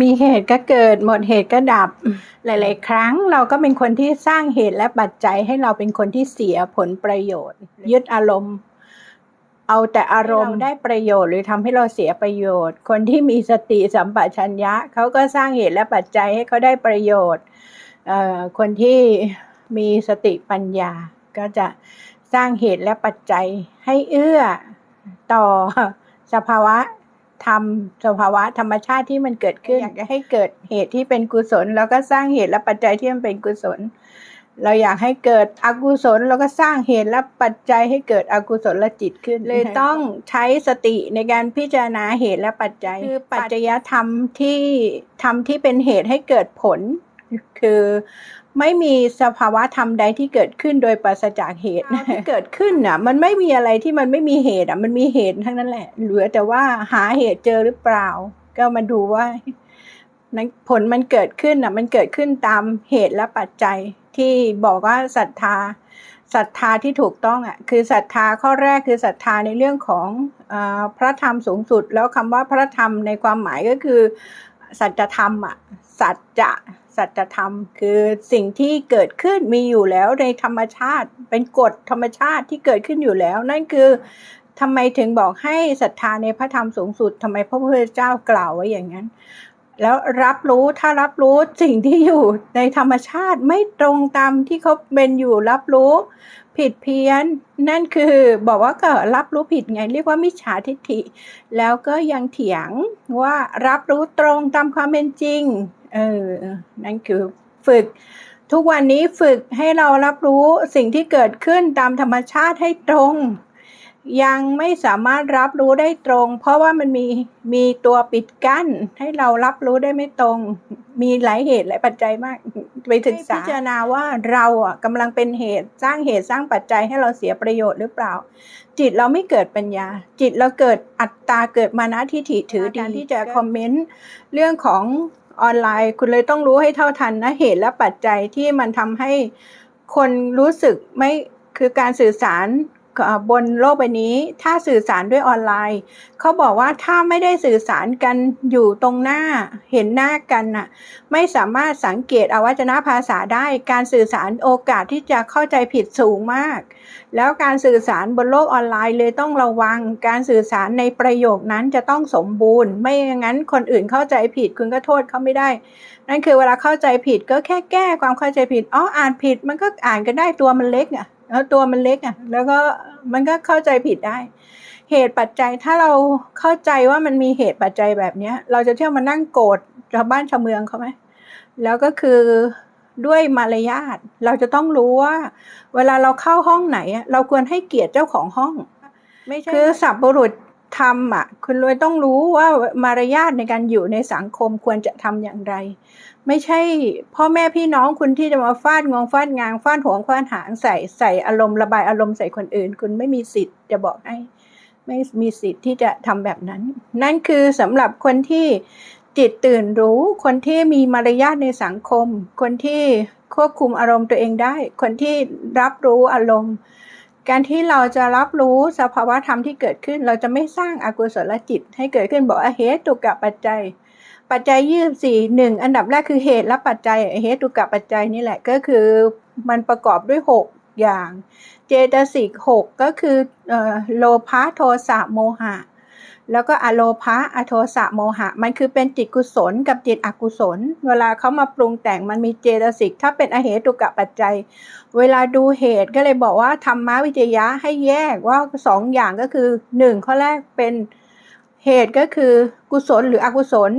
มีเหตุก็เกิดหมดเหตุก็ดับ หลาย ๆ ครั้งเราก็เป็นคนที่สร้างเหตุและปัจจัยให้เราเป็นคนที่เสียผลประโยชน์ ยึดอารมณ์ เอาแต่อารมณ์ได้ประโยชน์ หรือทำให้เราเสียประโยชน์ คนที่มีสติสัมปชัญญะเขาก็สร้างเหตุและปัจจัยให้เขาได้ประโยชน์เอ่อคนที่มีสติปัญญา ก็จะสร้างเหตุและปัจจัยให้เอื้อต่อสภาวะ ธรรมสภาวะธรรมชาติที่มันเกิดขึ้น อยากจะให้เกิดเหตุที่เป็นกุศล แล้วก็สร้างเหตุและปัจจัยที่มันเป็นกุศล เราอยากให้เกิดอกุศลเราก็สร้างเหตุและปัจจัยให้เกิดอกุศลจิตขึ้น เลยต้องใช้สติในการพิจารณาเหตุและปัจจัย คือปัจจยธรรมที่ทำที่เป็นเหตุให้เกิดผล คือ ไม่มีสภาวะธรรมใดที่เกิดขึ้นโดยปราศจากเหตุที่เกิดขึ้นน่ะ มันไม่มีอะไรที่มันไม่มีเหตุอะ มันมีเหตุทั้งนั้นแหละ เหลือแต่ว่าหาเหตุเจอหรือเปล่า ก็มาดูว่านั้นผลมันเกิดขึ้นน่ะ มันเกิดขึ้นตามเหตุและปัจจัยที่บอกว่าศรัทธาศรัทธาที่ถูกต้องอะคือศรัทธาข้อแรกคือศรัทธาในเรื่องของอาพระธรรมสูงสุด แล้วคำว่าพระธรรมในความหมายก็คือสัจธรรมอะ สัจจะสัจธรรม คือสิ่งที่เกิดขึ้นมีอยู่แล้วในธรรมชาติ เป็นกฎธรรมชาติที่เกิดขึ้นอยู่แล้ว นั่นคือทำไมถึงบอกให้ศรัทธาในพระธรรมสูงสุดทำไมพระพุทธเจ้ากล่าวไว้อย่างนั้น แล้วรับรู้ถ้ารับรู้สิ่งที่อยู่ในธรรมชาติไม่ตรงตามที่เขาเป็นอยู่รับรู้ ผิดเพี้ยน นั่นคือบอกว่าก็รับรู้ผิดไง เรียกว่ามิจฉาทิฏฐิ แล้วก็ยังเถียงว่ารับรู้ตรงตามความเป็นจริง เออ นั่นคือฝึก ทุกวันนี้ฝึกให้เรารับรู้สิ่งที่เกิดขึ้นตามธรรมชาติให้ตรง ยังไม่สามารถรับรู้ได้ตรง เพราะว่ามันมีมีตัวปิดกั้น ให้เรารับรู้ได้ไม่ตรง มีหลายเหตุหลายปัจจัยมากไปศึกษาพิจารณาว่าเราอะกำลังเป็นเหตุสร้างเหตุสร้างปัจจัยให้เราเสียประโยชน์หรือเปล่า จิตเราไม่เกิดปัญญา จิตเราเกิดอัตตาเกิดมานะทิฏฐิถือดีที่จะคอมเมนต์เรื่องของออนไลน์ คุณเลยต้องรู้ให้เท่าทันนะเหตุและปัจจัยที่มันทำให้คนรู้สึกไม่คือการสื่อสารเอ่อ บนโลกใบนี้ ถ้าสื่อสารด้วยออนไลน์ เขาบอกว่าถ้าไม่ได้สื่อสารกันอยู่ตรงหน้าเห็นหน้ากันน่ะ ไม่สามารถสังเกตอวัจนภาษาได้ การสื่อสารโอกาสที่จะเข้าใจผิดสูงมาก แล้วการสื่อสารบนโลกออนไลน์เลยต้องระวัง การสื่อสารในประโยคนั้นจะต้องสมบูรณ์ ไม่อย่างนั้นคนอื่นเข้าใจผิดคุณก็โทษเขาไม่ได้ นั่นคือเวลาเข้าใจผิดก็แค่แก้ความเข้าใจผิดอ๋ออ่านผิดมันก็อ่านกันได้ตัวมันเล็กอะ แล้วตัวมันเล็กอะ แล้วก็มันก็เข้าใจผิดได้ เหตุปัจจัยถ้าเราเข้าใจว่ามันมีเหตุปัจจัยแบบเนี้ย เราจะเที่ยวมานั่งโกรธชาวบ้านชาวเมืองเขาไหมแล้วก็คือด้วยมารยาทเราจะต้องรู้ว่า เวลาเราเข้าห้องไหนอะเราควรให้เกียรติเจ้าของห้อง ไม่ใช่คือสับบุรุษทำอะ คุณเลยต้องรู้ว่ามารยาทในการอยู่ในสังคมควรจะทำอย่างไร ไม่ใช่พ่อแม่พี่น้องคุณที่จะมาฟาดงวงฟาดงางฟาดหัวฟาดหางใส่ใส่อารมณ์ระบายอารมณ์ใส่คนอื่น คุณไม่มีสิทธิ์จะบอกให้ไม่มีสิทธิ์ที่จะทำแบบนั้น นั่นคือสำหรับคนที่จิตตื่นรู้ คนที่มีมารยาทในสังคม คนที่ควบคุมอารมณ์ตัวเองได้ คนที่รับรู้อารมณ์ การที่เราจะรับรู้สภาวะธรรมที่เกิดขึ้น เราจะไม่สร้างอากุศลจิตให้เกิดขึ้นบอกว่าเหตุตุกับปัจจัย ปัจจัยยี่สี่หนึ่งอันดับแรกคือเหตุและปัจจัยเหตุตุกับปัจจัยนี่แหละก็คือมันประกอบด้วยหกอย่าง เจตสิกหกก็คืออโลภะโทสะโมหะ แล้วก็อโลภะอโทสะโมหะ มันคือเป็นจิตกุศลกับจิตอกุศล เวลาเขามาปรุงแต่งมันมีเจตสิกถ้าเป็นอเหตุกะปัจจัย เวลาดูเหตุก็เลยบอกว่าธรรมวิจยะให้แยกว่าสองอย่างก็คือหนึ่งข้อแรกเป็นเหตุก็คือกุศลหรืออกุศล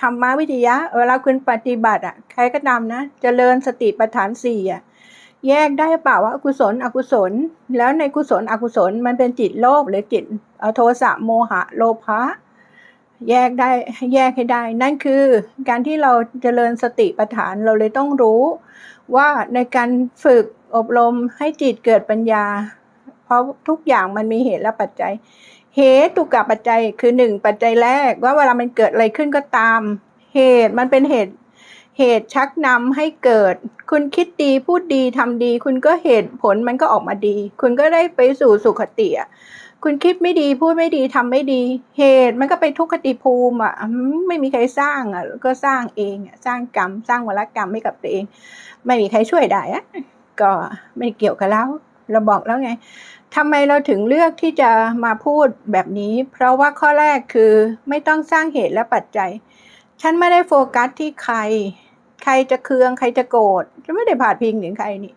ธรรมวิจยะเวลาคุณปฏิบัติอะใครก็ตามนะเจริญสติปัฏฐานสี่อะแยกได้เปล่าว่ากุศลอกุศล แล้วในกุศลอกุศลมันเป็นจิตโลภหรือจิตโทสะโมหะโลภะแยกได้แยกให้ได้ นั่นคือการที่เราเจริญสติปัฏฐานเราเลยต้องรู้ ว่าในการฝึกอบรมให้จิตเกิดปัญญา เพราะทุกอย่างมันมีเหตุและปัจจัย เหตุตุกับปัจจัยคือหนึ่งปัจจัยแรกว่าเวลามันเกิดอะไรขึ้นก็ตาม เหตุมันเป็นเหตุ เหตุชักนำให้เกิด คุณคิดดีพูดดีทำดี คุณก็เหตุผลมันก็ออกมาดี คุณก็ได้ไปสู่สุขติอะคุณคิดไม่ดีพูดไม่ดีทำไม่ดี เหตุมันก็ไปทุกขติภูมิอะไม่มีใครสร้างอะก็สร้างเองสร้างกรรม สร้างวรกรรมให้กับตัวเอง ไม่มีใครช่วยได้อะก็ไม่เกี่ยวกับเรา เราบอกแล้วไงทำไมเราถึงเลือกที่จะมาพูดแบบนี้ เพราะว่าข้อแรกคือไม่ต้องสร้างเหตุและปัจจัย ฉันไม่ได้โฟกัสที่ใคร ใครจะเคืองใครจะโกรธจะไม่ได้พาดพิงถึงใครนี่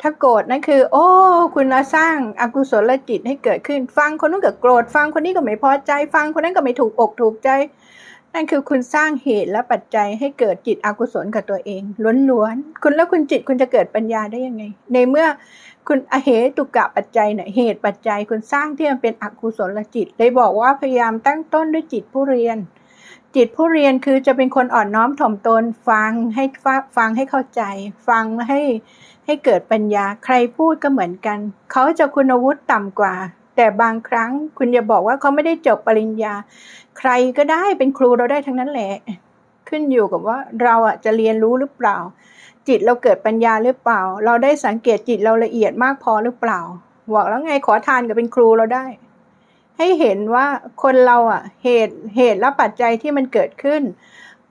ถ้าโกรธนั่นคือ โอ้ คุณมาสร้างอากุศลจิตให้เกิดขึ้น ฟังคนนู้นก็โกรธ ฟังคนนี้ก็ไม่พอใจ ฟังคนนั้นก็ไม่ถูกอกถูกใจ นั่นคือคุณสร้างเหตุและปัจจัยให้เกิดจิตอกุศลกับตัวเองล้วนๆ คุณแล้วคุณจิตคุณจะเกิดปัญญาได้ยังไง ในเมื่อ คุณอเหตุกะปัจจัยเนี่ยเหตุปัจจัยคุณสร้างที่มันเป็นอกุศลจิตเลยบอกว่าพยายามตั้งต้นด้วยจิตผู้เรียน จิตผู้เรียนคือจะเป็นคนอ่อนน้อมถ่อมตนฟังให้ฟังให้เข้าใจ ฟังให้ให้เกิดปัญญาใครพูดก็เหมือนกัน เขาจะคุณวุฒิต่ำกว่า แต่บางครั้งคุณอย่าบอกว่าเขาไม่ได้จบปริญญา ใครก็ได้เป็นครูเราได้ทั้งนั้นแหละ ขึ้นอยู่กับว่าเราอะจะเรียนรู้หรือเปล่า จิตเราเกิดปัญญาหรือเปล่า เราได้สังเกตจิตเราละเอียดมากพอหรือเปล่าบอกแล้วไงขอทานกับเป็นครูเราได้ ให้เห็นว่าคนเราอะ เหตุเหตุและปัจจัยที่มันเกิดขึ้น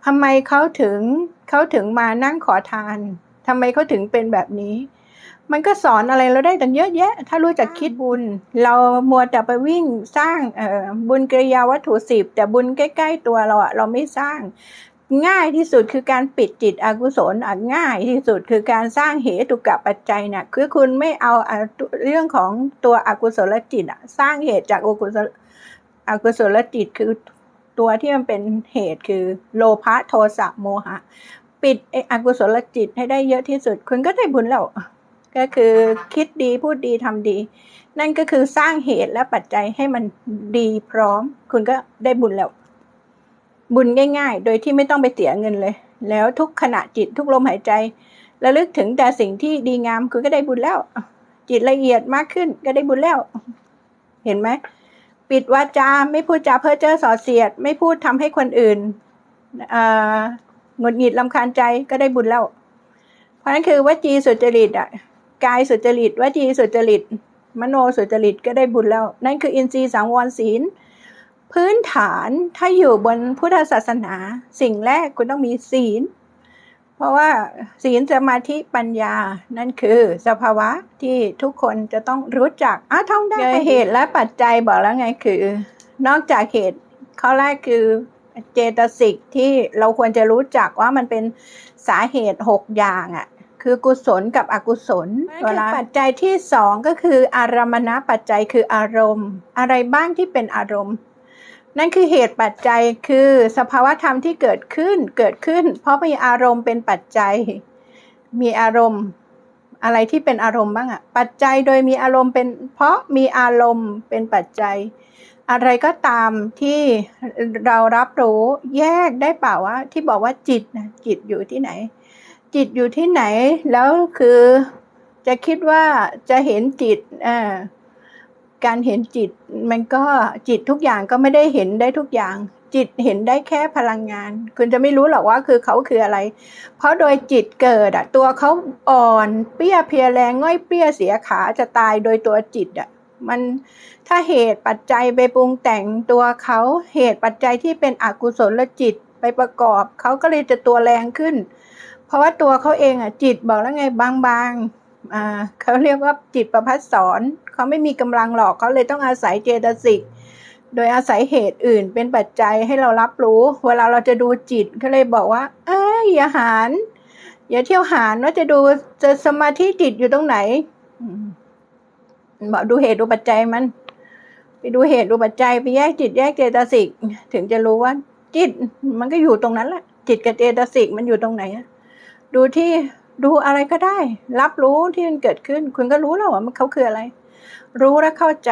ทำไมเขาถึงเขาถึงมานั่งขอทานทำไมเขาถึงเป็นแบบนี้ มันก็สอนอะไรเราได้ตั้งเยอะแยะ ถ้ารู้จักคิดบุญ เรามัวแต่ไปวิ่งสร้างเอ่อบุญกริยาวัตถุสิบแต่บุญใกล้ ๆ ตัวเราอะเราไม่สร้าง ง่ายที่สุดคือการปิดจิตอกุศลง่ายที่สุดคือการสร้างเหตุกะปัจจัยเนี่ยคือคุณไม่เอาเรื่องของตัวอกุศลจิตสร้างเหตุจากอกุศลอกุศลจิตคือตัวที่มันเป็นเหตุคือโลภะโทสะโมหะ ปิดไอ้อกุศลจิตให้ได้เยอะที่สุด คุณก็ได้บุญแล้วก็คือคิดดีพูดดีทำดี นั่นก็คือสร้างเหตุและปัจจัยให้มันดีพร้อม คุณก็ได้บุญแล้ว บุญง่ายๆ โดยที่ไม่ต้องไปเสียเงินเลย แล้วทุกขณะจิตทุกลมหายใจระลึกถึงแต่สิ่งที่ดีงามคุณก็ได้บุญแล้ว จิตละเอียดมากขึ้นก็ได้บุญแล้ว เห็นไหมปิดวาจาไม่พูดจาเพ้อเจ้อส่อเสียด ไม่พูดทำให้คนอื่นหงุดหงิดลำคาญใจก็ได้บุญแล้ว เพราะนั้นคือวจีสุจริตอะกายสุจริตวจีสุจริต มโนสุจริตก็ได้บุญแล้ว นั่นคืออินทรีย์สังวรศีล พื้นฐานถ้าอยู่บนพุทธศาสนา สิ่งแรกคุณต้องมีศีล เพราะว่าศีลสมาธิปัญญานั่นคือ สภาวะที่ทุกคนจะต้องรู้จักอ้าวท่องได้เหตุและปัจจัยบอกแล้วไงคือ นอกจากเหตุข้อแรกคือเจตสิกที่เราควรจะรู้จักว่ามันเป็นสาเหตุหกอย่างอะคือกุศลกับอกุศลเวลาปัจจัยที่สองก็คืออารมณปัจจัยคืออารมณ์ อะไรบ้างที่เป็นอารมณ์ นั่นคือเหตุปัจจัยคือสภาวธรรมที่เกิดขึ้นเกิดขึ้น เพราะมีอารมณ์เป็นปัจจัย มีอารมณ์อะไรที่เป็นอารมณ์บ้างอะปัจจัยโดยมีอารมณ์เป็น เพราะมีอารมณ์เป็นปัจจัย อะไรก็ตามที่เรารับรู้แยกได้เปล่าว่าที่บอกว่าจิตนะจิตอยู่ที่ไหน จิตอยู่ที่ไหนแล้วคือจะคิดว่าจะเห็นจิตอ่า การเห็นจิตมันก็จิตทุกอย่างก็ไม่ได้เห็นได้ทุกอย่าง จิตเห็นได้แค่พลังงาน คุณจะไม่รู้หรอกว่าคือเขาคืออะไร เพราะโดยจิตเกิดอะตัวเขาอ่อนเปี้ยเพียแรงง่อยเปี้ยเสียขาจะตายโดยตัวจิตอะมันถ้าเหตุปัจจัยไปปรุงแต่งตัวเขาเหตุปัจจัยที่เป็นอกุศลจิตไปประกอบเขาก็เลยจะตัวแรงขึ้น เพราะว่าตัวเขาเองอะจิตบอกแล้วไงบางๆอ่าเขาเรียกว่าจิตประพัดสอน เขาไม่มีกำลังหรอกเขาเลยต้องอาศัยเจตสิก โดยอาศัยเหตุอื่นเป็นปัจจัยให้เรารับรู้ เวลาเราจะดูจิตเขาเลยบอกว่า เอ้ยอย่าหารอย่าเที่ยวหารว่าจะดูจะสมาธิจิตอยู่ตรงไหนอืมบอกดูเหตุดูปัจจัยมัน ไปดูเหตุดูปัจจัยไปแยกจิตแยกเจตสิก ถึงจะรู้ว่า จิตมันก็อยู่ตรงนั้นแหละจิตกับเจตสิกมันอยู่ตรงไหนดูที่ดูอะไรก็ได้ รับรู้ที่มันเกิดขึ้น คุณก็รู้แล้วว่ามันเขาคืออะไร รู้และเข้าใจ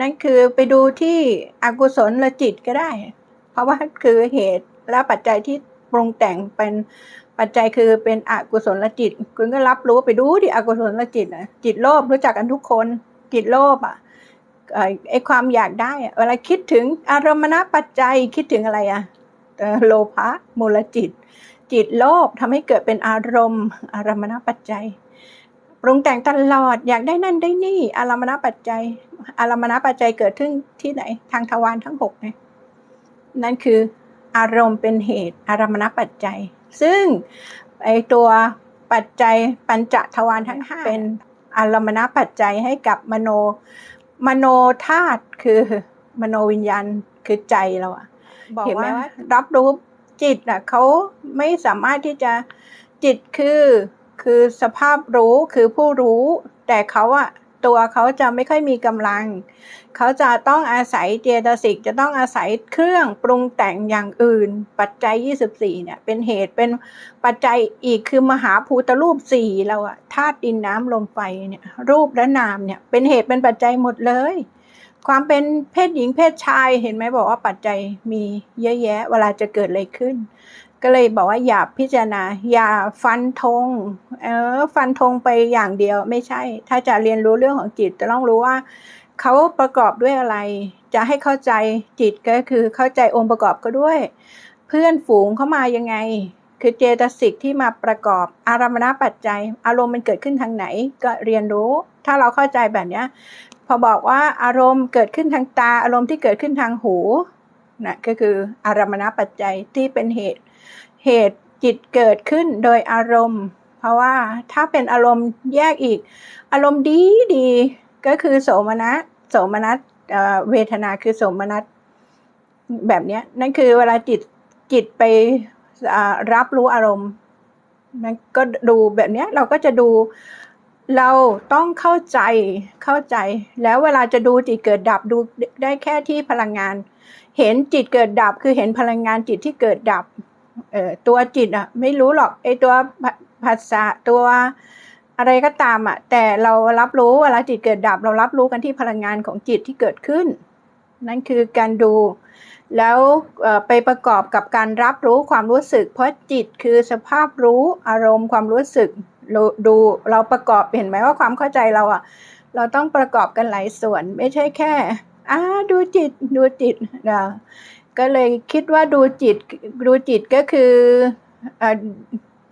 นั่นคือไปดูที่อกุศลละจิตก็ได้ เพราะว่าคือเหตุและปัจจัยที่ปรุงแต่งเป็นปัจจัยคือเป็นอกุศลละจิต คุณก็รับรู้ไปดูที่อกุศลละจิตนะจิตโลภรู้จักกันทุกคนจิตโลภอะไอความอยากได้เวลาคิดถึงอารมณปัจจัยคิดถึงอะไรอะโลภะมูลจิต จิตโลภทำให้เกิดเป็นอารมณ์อารมณปัจจัย ปรุงแต่งตลอดอยากได้นั่นได้นี่ อารมณปัจจัย อารมณปัจจัยเกิดขึ้นที่ไหน ทางทวารทั้งหกไงนั่นคืออารมณ์เป็นเหตุ อารมณปัจจัย ซึ่งไอตัวปัจจัยปัญจทวารทั้งห้าเป็นอารมณปัจจัยให้กับมโนมโนธาตุคือมโนวิญญาณคือใจเราอะเห็นไหมว่ารับรู้จิตอะเขาไม่สามารถที่จะจิตคือ คือสภาพรู้คือผู้รู้ แต่เขาอะตัวเขาจะไม่ค่อยมีกำลัง เขาจะต้องอาศัยเจตสิกจะต้องอาศัยเครื่องปรุงแต่งอย่างอื่น ปัจจัย 24 เนี่ย เป็นเหตุเป็นปัจจัยอีกคือมหาภูตรูปสี่เราอะธาตุดินน้ำลมไฟเนี่ยรูปและนามเนี่ยเป็นเหตุเป็นปัจจัยหมดเลย ความเป็นเพศหญิงเพศชายเห็นไหมบอกว่าปัจจัยมีเยอะแยะ เวลาจะเกิดอะไรขึ้น ก็เลยบอกว่าอย่าพิจารณา อย่าฟันธงเออฟันธงไปอย่างเดียวไม่ใช่ ถ้าจะเรียนรู้เรื่องของจิตจะต้องรู้ว่าเขาประกอบด้วยอะไร จะให้เข้าใจจิตก็คือเข้าใจองค์ประกอบก็ด้วย เพื่อนฝูงเข้ามายังไง คือเจตสิกที่มาประกอบอารมณปัจจัย อารมณ์มันเกิดขึ้นทางไหนก็เรียนรู้ ถ้าเราเข้าใจแบบเนี้ยพอบอกว่าอารมณ์เกิดขึ้นทางตาอารมณ์ที่เกิดขึ้นทางหู นะก็คืออารมณปัจจัยที่เป็นเหตุ เหตุจิตเกิดขึ้นโดยอารมณ์ เพราะว่าถ้าเป็นอารมณ์แยกอีก อารมณ์ดีดีก็คือโสมนัสโสมนัสเวทนาคือโสมนัสแบบนี้นั่นคือเวลาจิตจิตไปรับรู้อารมณ์นั่นก็ดูแบบนี้เราก็จะดูเราต้องเข้าใจเข้าใจ แล้วเวลาจะดูจิตเกิดดับดูได้แค่ที่พลังงาน เห็นจิตเกิดดับคือเห็นพลังงานจิตที่เกิดดับ เออตัวจิตอะ ไม่รู้หรอกไอตัวภาษาตัวอะไรก็ตามอะ แต่เรารับรู้เวลาจิตเกิดดับ เรารับรู้กันที่พลังงานของจิตที่เกิดขึ้น นั่นคือการดู แล้วไปประกอบกับการรับรู้ความรู้สึก เพราะจิตคือสภาพรู้อารมณ์ความรู้สึกดูเราประกอบเห็นไหมว่าความเข้าใจเราอะ เราต้องประกอบกันหลายส่วนไม่ใช่แค่ อ่าดูจิตดูจิตนะก็เลยคิดว่าดูจิตดูจิตก็คืออ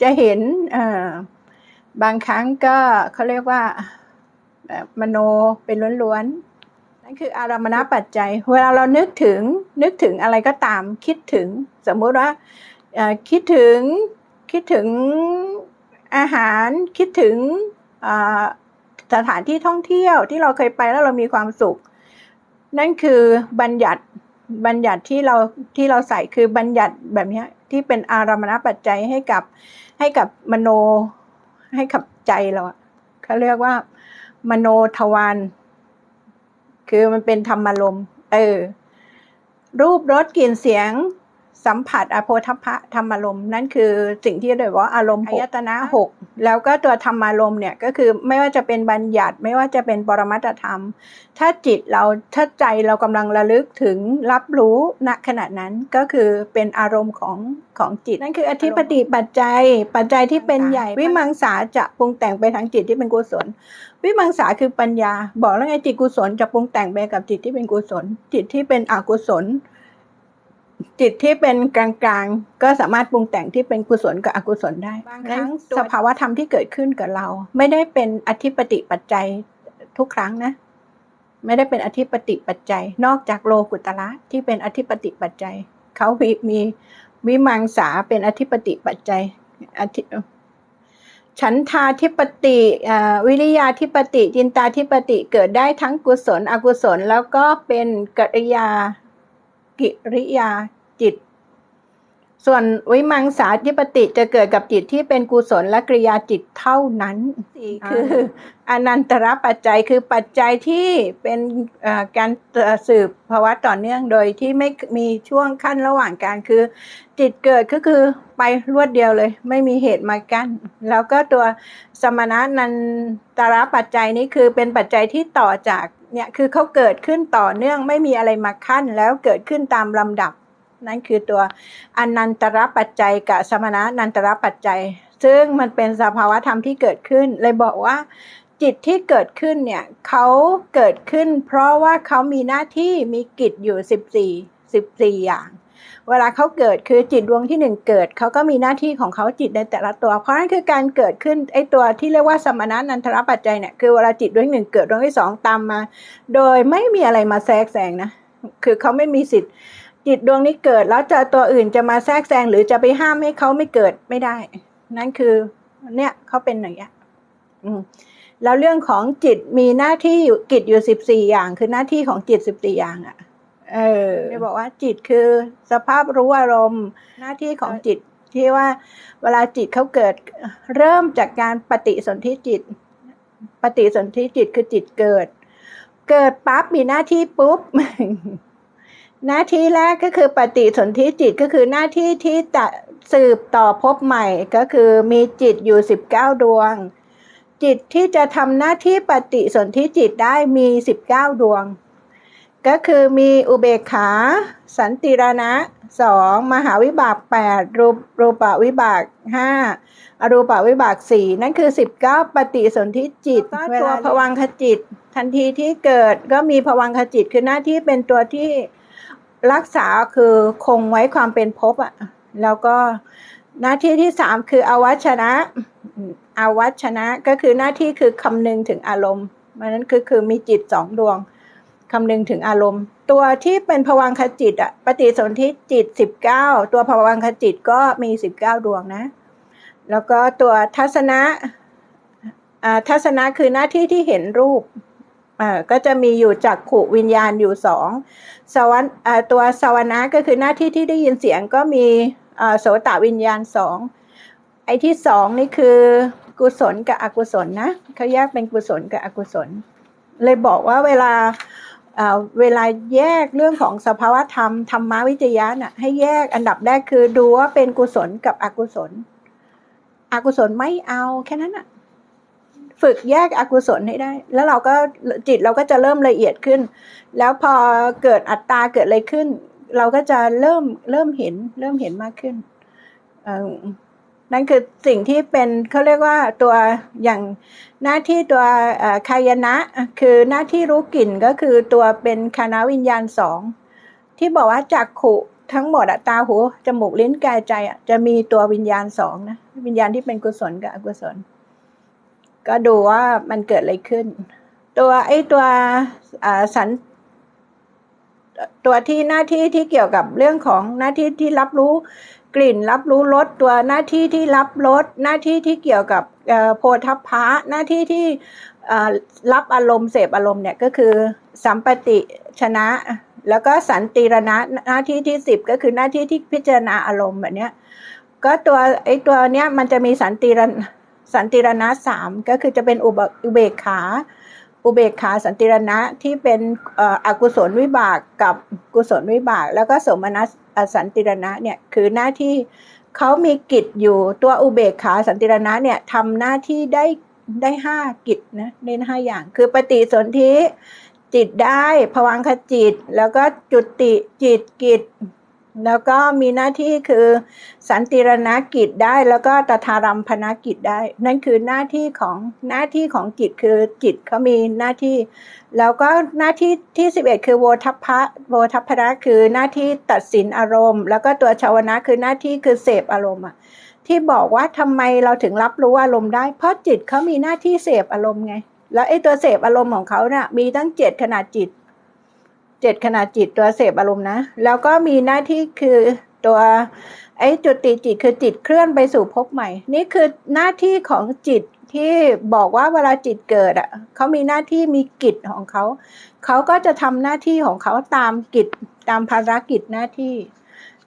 จะเห็นบางครั้งก็เขาเรียกว่ามโนเป็นล้วนๆนั่นคืออารมณปัจจัย เวลาเรานึกถึงนึกถึงอะไรก็ตาม คิดถึงสมมุติว่าคิดถึงคิดถึงอาหารคิดถึงสถานที่ท่องเที่ยวที่เราเคยไปแล้วเรามีความสุข นั่นคือบัญญัติบัญญัติที่เราที่เราใส่คือบัญญัติแบบนี้ที่เป็นอารมณปัจจัยให้กับให้กับมโนให้กับใจเราเขาเรียกว่า มโนทวารคือมันเป็นธรรมารมเออ รูปรสกลิ่นเสียง สัมผัสอโพธพะธรรมารมณ์นั่นคือสิ่งที่เรียกว่าอารมณ์อายตนะหกแล้วก็ตัวธรรมารมณ์เนี่ยก็คือไม่ว่าจะเป็นบัญญัติไม่ว่าจะเป็นปรมัตธรรม ถ้าจิตเราถ้าใจเรากำลังระลึกถึงรับรู้ณขณะนั้นก็คือเป็นอารมณ์ของของจิต นั่นคืออธิปติปัจจัย ปัจจัยที่เป็นใหญ่ วิมังสาจะปรุงแต่งไปทางจิตที่เป็นกุศล วิมังสาคือปัญญา บอกแล้วไงจิตกุศลจะปรุงแต่งไปกับจิตที่เป็นกุศล จิตที่เป็นอกุศล จิตที่เป็นกลางๆ ก็สามารถปรุงแต่งที่เป็นกุศลกับอกุศลได้บางครั้งสภาวะธรรมที่เกิดขึ้นกับเรา ไม่ได้เป็นอธิปติปัจจัยทุกครั้งนะ ไม่ได้เป็นอธิปติปัจจัย นอกจากโลกุตละที่เป็นอธิปติปัจจัยเขามีวิมังสาเป็นอธิปติปัจจัยอธิฉันทาธิปติวิริยาธิปติจินตาธิปติเกิดได้ทั้งกุศล อกุศล แล้วก็เป็นกริยา กิริยาจิต ส่วนวิมังสาธิปติจะเกิดกับจิตที่เป็นกุศลและกริยาจิตเท่านั้นสี่คืออนันตรปัจจัยคือปัจจัยที่เป็นการสืบภาวะต่อเนื่องโดยที่ไม่มีช่วงขั้นระหว่างการคือ จิตเกิดก็คือไปรวดเดียวเลย ไม่มีเหตุมากั้นแล้วก็ตัวสมณะนันตรปัจจัยนี้คือเป็นปัจจัยที่ต่อจาก เนี่ยคือเขาเกิดขึ้นต่อเนื่องไม่มีอะไรมาขั้นแล้วเกิดขึ้นตามลำดับ นั่นคือตัวอนันตรปัจจัยกับสมณะนันตรปัจจัย ซึ่งมันเป็นสภาวะธรรมที่เกิดขึ้น เลยบอกว่าจิตที่เกิดขึ้นเนี่ยเขาเกิดขึ้น เพราะว่าเขามีหน้าที่มีกิจอยู่ 14 14 อย่าง เวลาเขาเกิดคือจิตดวงที่หนึ่งเกิดเขาก็มีหน้าที่ของเขาจิตในแต่ละตัว เพราะนั่นคือการเกิดขึ้นไอตัวที่เรียกว่าสมณะนันทรปัจจัยเนี่ยคือเวลาจิตดวงที่หนึ่งเกิดดวงที่สองตามมา โดยไม่มีอะไรมาแทรกแซงนะคือเขาไม่มีสิทธิ์ จิตดวงนี้เกิดแล้วจะตัวอื่นจะมาแทรกแซงหรือจะไปห้ามให้เขาไม่เกิดไม่ได้ นั่นคือเนี่ยเขาเป็นอย่างเงี้ยอืมแล้วเรื่องของจิตมีหน้าที่อยู่กิจอยู่สิบสี่อย่าง คือหน้าที่ของจิตสิบสี่อย่างอะ เออจะบอกว่าจิตคือสภาพรู้อารมณ์หน้าที่ของจิตที่ว่าเวลาจิตเขาเกิดเริ่มจากการปฏิสนธิจิต ปฏิสนธิจิตคือจิตเกิด เกิดปั๊บมีหน้าที่ปุ๊บ หน้าที่แรกก็คือปฏิสนธิจิตก็คือหน้าที่ที่จะสืบต่อภพใหม่ก็คือมีจิตอยู่สิบเก้าดวง จิตที่จะทำหน้าที่ปฏิสนธิจิตได้มีสิบเก้าดวง ก็คือมีอุเบกขา สันติรณะสองมหาวิบากแปดรูปรูปวิบากห้าอรูปวิบากสี่นั่นคือสิบเก้าปฏิสนธิจิตก็ตัวภวังคจิต ทันทีที่เกิดก็มีภวังคจิตคือหน้าที่เป็นตัวที่รักษาคือคงไว้ความเป็นภพอะแล้วก็หน้าที่ที่สามคืออวัชนะอวัชนะก็คือหน้าที่คือคำนึงถึงอารมณ์มันนั้นคือคือมีจิตสองดวง คำนึงถึงอารมณ์ ตัวที่เป็นภวังคจิตอะปฏิสนธิจิตสิบเก้าตัวภวังคจิตก็มีสิบเก้าดวงนะ แล้วก็ตัวทัศนะทัศนะคือหน้าที่ที่เห็นรูปอ่าก็จะมีอยู่จักขุวิญญาณอยู่สองสวรรค์ตัวสวนะก็คือหน้าที่ที่ได้ยินเสียงก็มีอ่าโสตวิญญาณสองไอ้ที่สองนี่คือกุศลกับอกุศลนะเขาแยกเป็นกุศลกับอกุศล เลยบอกว่าเวลา เวลาแยกเรื่องของสภาวธรรมธรรมวิจยะน่ะให้แยกอันดับแรกคือดูว่าเป็นกุศลกับอกุศล อกุศลไม่เอาแค่นั้นน่ะฝึกแยกอกุศลให้ได้ แล้วเราก็จิตเราก็จะเริ่มละเอียดขึ้น แล้วพอเกิดอัตตาเกิดอะไรขึ้น เราก็จะเริ่มเริ่มเห็นเริ่มเห็นมากขึ้น นั่นคือสิ่งที่เป็นเขาเรียกว่าตัวอย่างหน้าที่ตัวคายนะ คือหน้าที่รู้กลิ่นก็คือตัวเป็นคณะวิญญาณสองที่บอกว่าจักขุทั้งหมดอะตาหูจมูกลิ้นกายใจอะจะมีตัววิญญาณสองนะวิญญาณที่เป็นกุศลกับอกุศล ก็ดูว่ามันเกิดอะไรขึ้น ตัวไอ้ตัวสันตัวที่หน้าที่ที่เกี่ยวกับเรื่องของหน้าที่ที่รับรู้ กลิ่นรับรู้รสตัวหน้าที่ที่รับรสหน้าที่ที่เกี่ยวกับโพธพะหน้าที่ที่รับอารมณ์เสพอารมณ์เนี่ยก็คือสัมปติชนะ แล้วก็สันติรณะหน้าที่ที่สิบก็คือหน้าที่ที่พิจารณาอารมณ์แบบเนี้ยก็ตัวไอ้ตัวเนี้ยมันจะมีสันติรสันติรณะสามก็คือจะเป็นอุเบกขา อุเบกขาสันติรณะที่เป็นอกุศลวิบากกับกุศลวิบาก แล้วก็สมนัสสันติรณะเนี่ยคือหน้าที่เขามีกิจอยู่ตัวอุเบกขาสันติรณะเนี่ยทำหน้าที่ได้ได้ห้ากิจนะในห้าอย่าง คือปฏิสนธิจิตได้ภวังคจิต แล้วก็จุติจิตกิจ แล้วก็มีหน้าที่คือสันติรณกิจได้แล้วก็ตถารัมพนกิจได้ นั่นคือหน้าที่ของหน้าที่ของจิตคือจิตเขามีหน้าที่ แล้วก็หน้าที่ที่สิบเอ็ดคือโวทัพพะโวทัพพนะคือหน้าที่ตัดสินอารมณ์ แล้วก็ตัวชาวนะคือหน้าที่คือเสพอารมณ์อะที่บอกว่าทำไมเราถึงรับรู้อารมณ์ได้ เพราะจิตเขามีหน้าที่เสพอารมณ์ไง แล้วไอ้ตัวเสพอารมณ์ของเขาเนี่ยมีตั้งเจ็ดขนาดจิต เจ็ดขณะจิตตัวเสพอารมณ์นะ แล้วก็มีหน้าที่คือตัวไอ้จุดติจิตคือจิตเคลื่อนไปสู่ภพใหม่ นี่คือหน้าที่ของจิตที่บอกว่าเวลาจิตเกิดอะเขามีหน้าที่มีกิจของเขา เขาก็จะทำหน้าที่ของเขาตามกิจตามภารกิจหน้าที่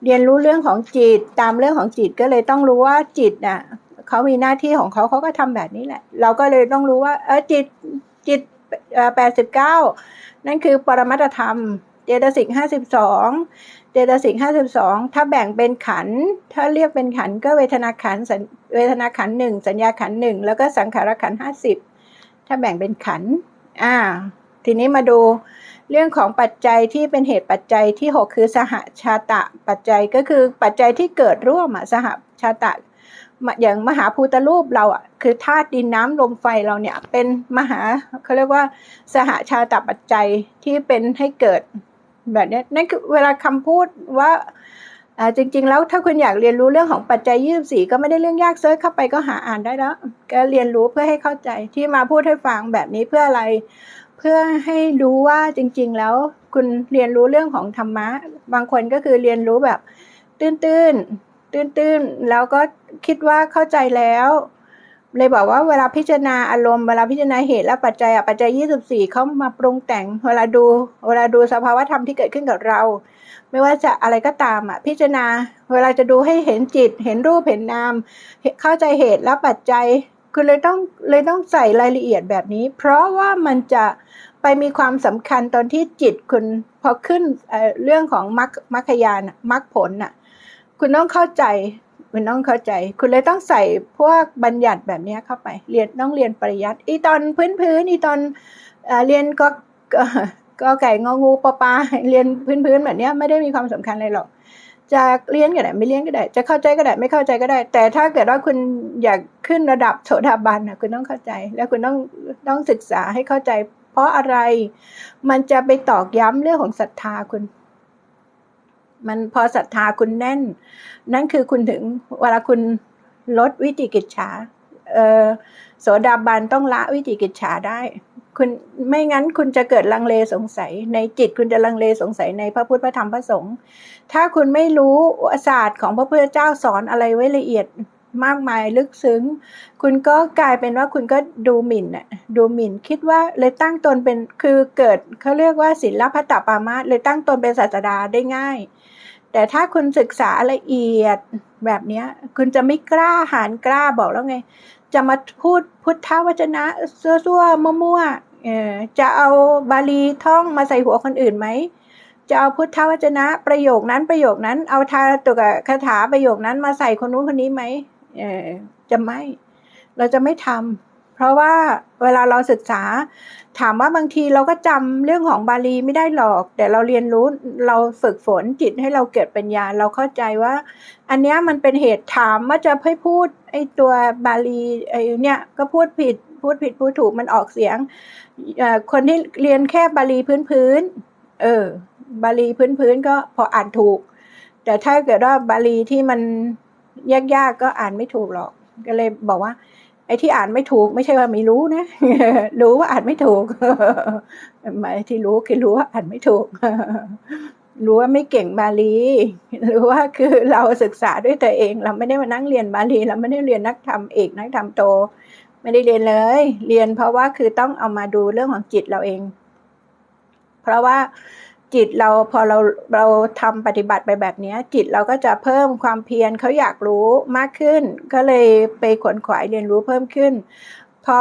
เรียนรู้เรื่องของจิตตามเรื่องของจิตก็เลยต้องรู้ว่าจิตน่ะเขามีหน้าที่ของเขาเขาก็ทำแบบนี้แหละ เราก็เลยต้องรู้ว่าเออจิตจิต แปดสิบเก้านั่นคือปรมัตธรรม เจตสิกห้าสิบสองเจตสิกห้าสิบสองถ้าแบ่งเป็นขัน ถ้าเรียกเป็นขันก็เวทนาขันเวทนาขันหนึ่งสัญญาขันหนึ่งแล้วก็สังขารขันห้าสิบถ้าแบ่งเป็นขันอ่า ทีนี้มาดูเรื่องของปัจจัยที่เป็นเหตุปัจจัยที่หกคือสหชาตะปัจจัยก็คือปัจจัยที่เกิดร่วมสหชาตะ อย่างมหาภูตรูปเราอะคือธาตุดินน้ำลมไฟเราเนี่ยเป็นมหาเขาเรียกว่าสหชาตปัจจัยที่เป็นให้เกิดแบบนี้นั่นคือเวลาคำพูดว่าอ่าจริง ๆ แล้วถ้าคุณอยากเรียนรู้เรื่องของปัจจัยยี่สี่ก็ไม่ได้เรื่องยากเซิร์ชเข้าไปก็หาอ่านได้แล้ว ก็เรียนรู้เพื่อให้เข้าใจที่มาพูดให้ฟังแบบนี้เพื่ออะไร เพื่อให้รู้ว่าจริง ๆ แล้วคุณเรียนรู้เรื่องของธรรมะ บางคนก็คือเรียนรู้แบบตื้นๆ ตื้นๆ แล้วก็คิดว่าเข้าใจแล้ว เลยบอกว่าเวลาพิจารณาอารมณ์เวลาพิจารณาเหตุและปัจจัยอะปัจจัยยี่สิบสี่เขามาปรุงแต่งเวลาดู เวลาดูสภาวะธรรมที่เกิดขึ้นกับเรา ไม่ว่าจะอะไรก็ตามอะพิจารณาเวลาจะดูให้เห็นจิต เห็นรูปเห็นนาม เข้าใจเหตุและปัจจัยคือเลยต้องเลยต้องใส่รายละเอียดแบบนี้ เพราะว่ามันจะไปมีความสำคัญตอนที่จิตคุณพอขึ้นเเรื่องของมรรคมรรคยานมรรคผลน่ะ คุณต้องเข้าใจคุณต้องเข้าใจ คุณเลยต้องใส่พวกบัญญัติแบบนี้เข้าไป เรียนต้องเรียนปริยัติอีตอนพื้นพื้นอีตอนเรียนก็ก็ไก่งองูปลาปลาเรียนพื้นพื้นแบบนี้ไม่ได้มีความสำคัญอะไรหรอกจะเรียนก็ได้ไม่เรียนก็ได้ จะเข้าใจก็ได้ไม่เข้าใจก็ได้ แต่ถ้าเกิดว่าคุณอยากขึ้นระดับโสดาบันนะคุณต้องเข้าใจ แล้วคุณต้องต้องศึกษาให้เข้าใจ เพราะอะไรมันจะไปตอกย้ำเรื่องของศรัทธาคุณ มันพอศรัทธาคุณแน่น นั่นคือคุณถึงเวลาคุณลดวิจิกิจฉาเออโสดาบันต้องละวิจิกิจฉาได้ คุณไม่งั้นคุณจะเกิดลังเลสงสัย ในจิตคุณจะลังเลสงสัยในพระพุทธพระธรรมพระสงฆ์ถ้าคุณไม่รู้ศาสตร์ของพระพุทธเจ้าสอนอะไรไว้ละเอียดมากมายลึกซึ้ง คุณก็กลายเป็นว่าคุณก็ดูหมิ่นอะดูหมิ่นคิดว่าเลยตั้งตนเป็นคือเกิดเขาเรียกว่าศิลปะตปามาเลยตั้งตนเป็นศาสดาได้ง่าย แต่ถ้าคุณศึกษาละเอียดแบบนี้คุณจะไม่กล้าหารกล้าบอกแล้วไง จะมาพูดพุทธวจนะซั่วๆมั่วๆเออจะเอาบาลีท่องมาใส่หัวคนอื่นไหมจะเอาพุทธวจนะประโยคนั้นประโยคนั้นเอาทาตุกคาถาประโยคนั้นมาใส่คนนู้นคนนี้ไหมเออจะไม่ เราจะไม่ทำ เพราะว่าเวลาเราศึกษา ถามว่าบางทีเราก็จำเรื่องของบาลีไม่ได้หรอก แต่เราเรียนรู้เราฝึกฝนจิตให้เราเกิดปัญญา เราเข้าใจว่า อันนี้มันเป็นเหตุถามว่าจะให้พูดไอ้ตัวบาลีไอ้เนี่ยก็พูดผิดพูดผิดพูดถูกมันออกเสียงคนที่เรียนแค่บาลีพื้นพื้นเออบาลีพื้นพื้นก็พออ่านถูก แต่ถ้าเกิดว่าบาลีที่มันยากๆก็อ่านไม่ถูกหรอก ก็เลยบอกว่า ไอ้ที่อ่านไม่ถูกไม่ใช่ว่าไม่รู้นะ รู้ว่าอ่านไม่ถูกหมายที่รู้คือรู้ว่าอ่านไม่ถูก รู้ว่าไม่เก่งบาลี หรู้ว่าคือเราศึกษาด้วยตัวเอง เราไม่ได้มานั่งเรียนบาลี เราไม่ได้เรียนนักธรรมเอกนักธรรมโต ไม่ได้เรียนเลย เรียนเพราะว่าคือต้องเอามาดูเรื่องของจิตเราเอง เพราะว่า จิตเราพอเราเราทำปฏิบัติไปแบบนี้จิตเราก็จะเพิ่มความเพียรเขาอยากรู้มากขึ้น ก็เลยไปขวนขวายเรียนรู้เพิ่มขึ้น พอ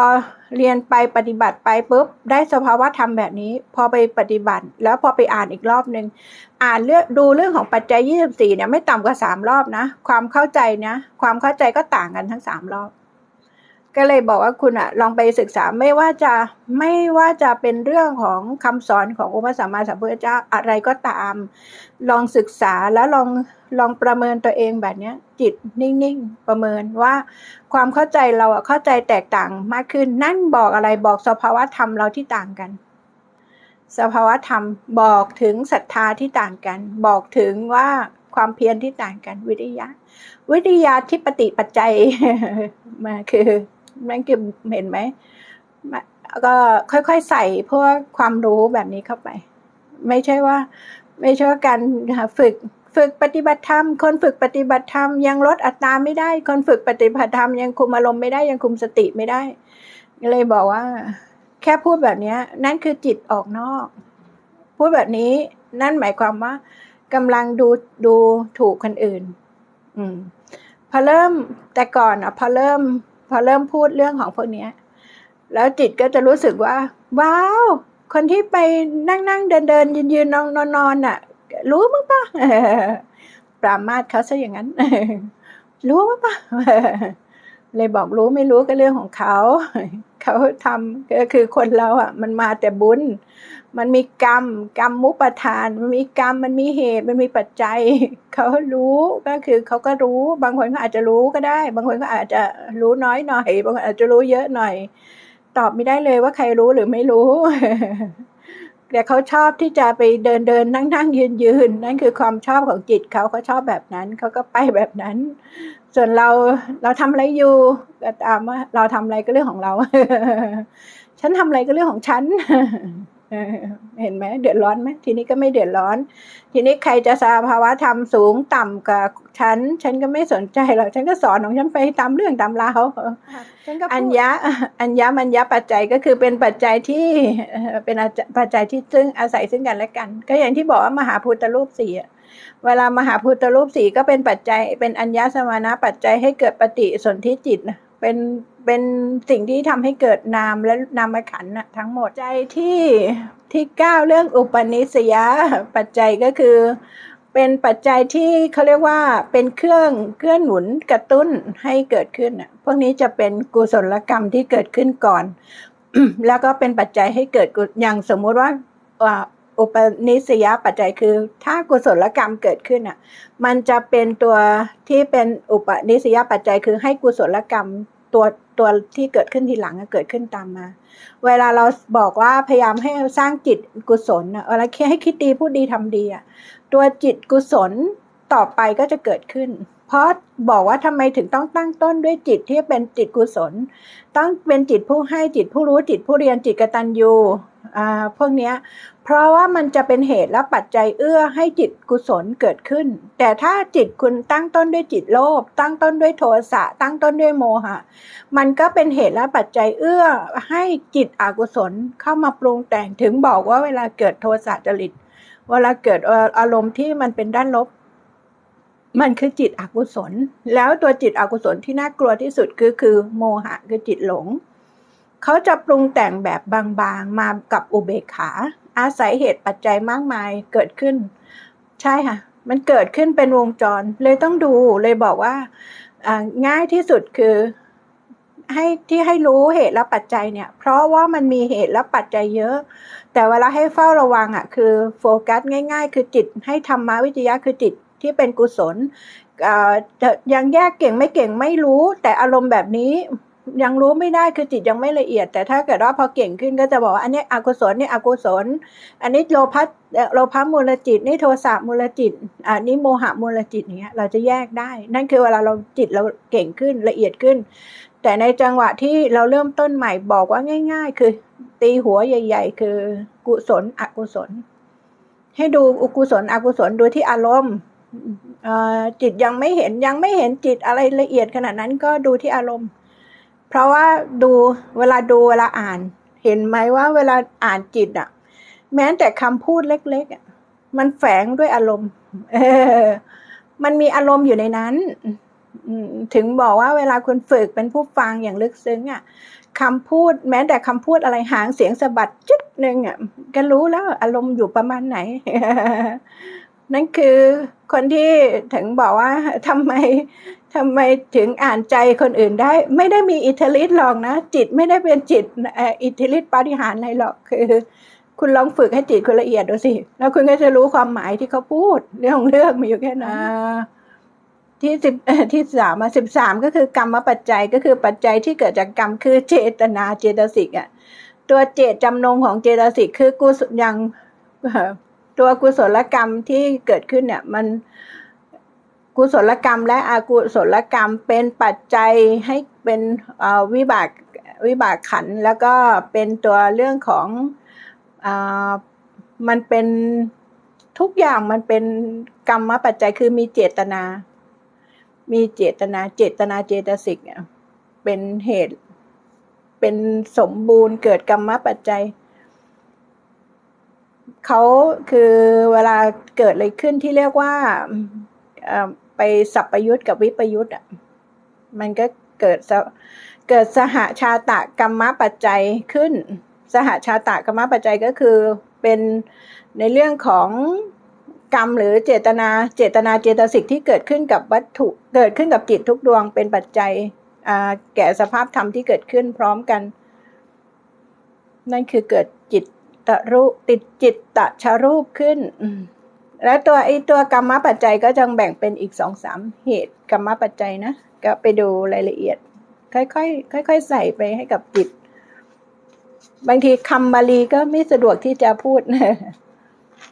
เรียนไปปฏิบัติไปปุ๊บได้สภาวะธรรมแบบนี้ พอไปปฏิบัติ แล้วพอไปอ่านอีกรอบหนึ่งอ่านเรื่องดูเรื่องของปัจจัย 24เนี่ยไม่ต่ำกว่า3รอบนะ ความเข้าใจนะ ความเข้าใจก็ต่างกันทั้ง3รอบ ก็เลยบอกว่าคุณอะลองไปศึกษาไม่ว่าจะไม่ว่าจะเป็นเรื่องของคำสอนขององค์พระสัมมาสัมพุทธเจ้าอะไรก็ตาม ลองศึกษาแล้วลองลองประเมินตัวเองแบบนี้จิตนิ่งๆประเมินว่าความเข้าใจเราอะเข้าใจแตกต่างมากขึ้น นั่นบอกอะไรบอกสภาวะธรรมเราที่ต่างกัน สภาวะธรรมบอกถึงศรัทธาที่ต่างกัน บอกถึงว่าความเพียรที่ต่างกันวิทยา วิทยาที่ปฏิปัจจัยมาคือ นั่นคือเห็นไหมก็ค่อยๆใส่พวกความรู้แบบนี้เข้าไป ไม่ใช่ว่า ไม่ใช่ว่าการฝึกฝึกปฏิบัติธรรม คนฝึกปฏิบัติธรรมยังลดอัตราไม่ได้ คนฝึกปฏิบัติธรรมยังคุมอารมณ์ไม่ได้ยังคุมสติไม่ได้ เลยบอกว่า แค่พูดแบบนี้นั่นคือจิตออกนอก พูดแบบนี้นั่นหมายความว่ากำลังดูดูถูกคนอื่น อืม พอเริ่มแต่ก่อนอะ พอเริ่ม พอเริ่มพูดเรื่องของพวกนี้แล้วจิตก็จะรู้สึกว่า ว้าว คนที่ไปนั่งนั่งเดินเดินยืนยืนนอนนอนนอนอะ รู้มั้งปะปรามาสเขาซะอย่างนั้น รู้มั้งปะ เลยบอกรู้ไม่รู้ก็เรื่องของเขาเขาทำก็คือคนเราอะ มันมาแต่บุญ มันมีกรรม กรรมมุปทาน มันมีกรรมมันมีเหตุมันมีปัจจัยเขารู้ก็คือเขาก็รู้ บางคนเขาอาจจะรู้ก็ได้ บางคนก็อาจจะรู้น้อยหน่อย บางคนอาจจะรู้เยอะหน่อย ตอบไม่ได้เลยว่าใครรู้หรือไม่รู้แต่เขาชอบที่จะไปเดินเดินนั่งนั่งยืนยืนนั่นคือความชอบของจิตเขาเขาชอบแบบนั้นเขาก็ไปแบบนั้น ส่วนเราเราทำอะไรอยู่ก็ตามว่าเราทำอะไรก็เรื่องของเรา ฉันทำอะไรก็เรื่องของฉันเห็นไหมเดือดร้อนไหมทีนี้ก็ไม่เดือดร้อน ทีนี้ใครจะสภาวะธรรมสูงต่ำกับฉัน ฉันก็ไม่สนใจหรอกฉันก็สอนของฉันไปตามเรื่องตามราวฉันก็อัญญะอัญญะมัญญะปัจจัยก็คือเป็นปัจจัยที่เอ่อเป็นอาจปัจจัยที่ซึ่งอาศัยซึ่งกันและกัน ก็อย่างที่บอกว่ามหาพุทธรูปสี่อะ เวลามหาพุทธรูปสี่ก็เป็นปัจจัย เป็นอัญญสมานะปัจจัยให้เกิดปฏิสนธิจิตเป็นเป็นสิ่งที่ทำให้เกิดนามและนามขันนะทั้งหมดใจที่ที่เก้าเรื่องอุปนิสยปัจจัยก็คือ เป็นปัจจัยที่เขาเรียกว่าเป็นเครื่องเคลื่อนหนุนกระตุ้นให้เกิดขึ้นพวกนี้จะเป็นกุศลกรรมที่เกิดขึ้นก่อน แล้วก็เป็นปัจจัยให้เกิดอย่างสมมุติว่า อุปนิสยปัจจัยคือ ถ้ากุศลกรรมเกิดขึ้นอะ มันจะเป็นตัวที่เป็นอุปนิสยปัจจัยคือให้กุศลกรรมตัวตัวที่เกิดขึ้นทีหลังเกิดขึ้นตามมา เวลาเราบอกว่าพยายามให้สร้างจิตกุศลอะเวลาให้คิดดีพูดดีทำดีอะตัวจิตกุศลต่อไปก็จะเกิดขึ้น เพราะบอกว่าทำไมถึงต้องตั้งต้นด้วยจิตที่เป็นจิตกุศล ต้องเป็นจิตผู้ให้จิตผู้รู้จิตผู้เรียนจิตกตัญญูอ่าพวกเนี้ย เพราะว่ามันจะเป็นเหตุและปัจจัยเอื้อให้จิตกุศลเกิดขึ้น แต่ถ้าจิตคุณตั้งต้นด้วยจิตโลภตั้งต้นด้วยโทสะตั้งต้นด้วยโมหะ มันก็เป็นเหตุและปัจจัยเอื้อให้จิตอกุศลเข้ามาปรุงแต่งถึงบอกว่าเวลาเกิดโทสะจริต เวลาเกิดอารมณ์ที่มันเป็นด้านลบ มันคือจิตอกุศล แล้วตัวจิตอกุศลที่น่ากลัวที่สุดคือคือโมหะคือจิตหลง เขาจะปรุงแต่งแบบบางๆมากับอุเบกขา อาศัยเหตุปัจจัยมากมายเกิดขึ้น ใช่ค่ะ มันเกิดขึ้นเป็นวงจร เลยต้องดูเลยบอกว่าง่ายที่สุดคือให้ที่ให้รู้เหตุและปัจจัยเนี่ย เพราะว่ามันมีเหตุและปัจจัยเยอะ แต่เวลาให้เฝ้าระวังอะ คือโฟกัสง่าย ๆ คือจิตให้ธรรมวิจยะคือจิตที่เป็นกุศลเอ่อจะยังแยกเก่งไม่เก่งไม่รู้ แต่อารมณ์แบบนี้ ยังรู้ไม่ได้คือจิตยังไม่ละเอียด แต่ถ้าเกิดว่าพอเก่งขึ้นก็จะบอกว่าอันนี้อกุศลนี่อกุศล อันนี้โลภะโลภะมูลจิต นี่โทสะมูลจิตอันนี้โมหะมูลจิตอย่างเงี้ยเราจะแยกได้ นั่นคือเวลาเราจิตเราเก่งขึ้นละเอียดขึ้น แต่ในจังหวะที่เราเริ่มต้นใหม่บอกว่าง่าย ๆ คือ ตีหัวใหญ่ ๆ คือกุศลอกุศล ให้ดูอกุศลอกุศลดูที่อารมณ์จิตยังไม่เห็นยังไม่เห็นจิตอะไรละเอียดขนาดนั้นก็ดูที่อารมณ์ ราะว่าดูเวลาดูเวลาอ่าน เห็นไหมว่าเวลาอ่านจิตอะแม้แต่คำพูดเล็ก ๆอะมันแฝงด้วยอารมณ์ เออ มันมีอารมณ์อยู่ในนั้นถึงบอกว่าเวลาคุณฝึกเป็นผู้ฟังอย่างลึกซึ้งอะคำพูดแม้แต่คำพูดอะไรหางเสียงสะบัดจุดหนึ่งอะก็รู้แล้วอารมณ์อยู่ประมาณไหน นั่นคือคนที่ถึงบอกว่าทำไม ทำไมถึงอ่านใจคนอื่นได้ ไม่ได้มีอิทธิฤทธิ์หรอกนะ จิตไม่ได้เป็นจิตเอ่ออิทธิฤทธิ์ปาฏิหาริย์อะไรหรอกคือ คุณลองฝึกให้จิตคุณละเอียดดูสิ แล้วคุณก็จะรู้ความหมายที่เขาพูด เรื่องของเรื่องมีอยู่แค่นั้นอ่าที่สิบที่สามสิบสามก็คือกรรมปัจจัยก็คือปัจจัยที่เกิดจากกรรมคือเจตนาเจตสิกอะตัวเจตจำนงของเจตสิกคือกุศลอย่างเอ่อตัวกุศลกรรมที่เกิดขึ้นเนี่ย มัน กุศลกรรมและอกุศลกรรมเป็นปัจจัยให้เป็นวิบากวิบากขัน แล้วก็เป็นตัวเรื่องของอมันเป็นทุกอย่างมันเป็นกรรมปัจจัยคือมีเจตนา มีเจตนาเจตนาเจตสิกเนี่ยเป็นเหตุ เป็นสมบูรณ์เกิดกรรมปัจจัยเขาคือเวลาเกิดอะไรขึ้นที่เรียกว่า ไปสับประยุทธ์กับวิปยุทธ์อะมันก็เกิดเกิดสหชาตะกรรมปัจจัยขึ้น สหชาตะกรรมปัจจัยก็คือเป็นในเรื่องของกรรมหรือเจตนาเจตนาเจตสิกที่เกิดขึ้นกับวัตถุเกิดขึ้นกับจิตทุกดวงเป็นปัจจัยแก่สภาพธรรมที่เกิดขึ้นพร้อมกัน นั่นคือเกิดจิตตะรูติดจิตตะชารูปขึ้น แล้วตัวไอ้ตัวกรรมปัจจัยก็จะแบ่งเป็นอีกสองสามเหตุกรรมปัจจัยนะ ก็ไปดูรายละเอียด ค่อยๆค่อยๆใส่ไปให้กับจิต บางทีคำบาลีก็ไม่สะดวกที่จะพูด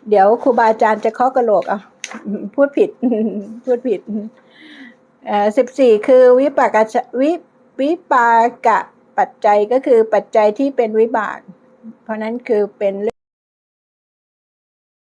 เดี๋ยวครูบาอาจารย์จะเคาะกระโหลกอะพูดผิด พูดผิดสิบสี่คือวิปากวิวิปากะปัจจัยก็คือปัจจัยที่เป็นวิบาก เพราะนั้นคือเป็น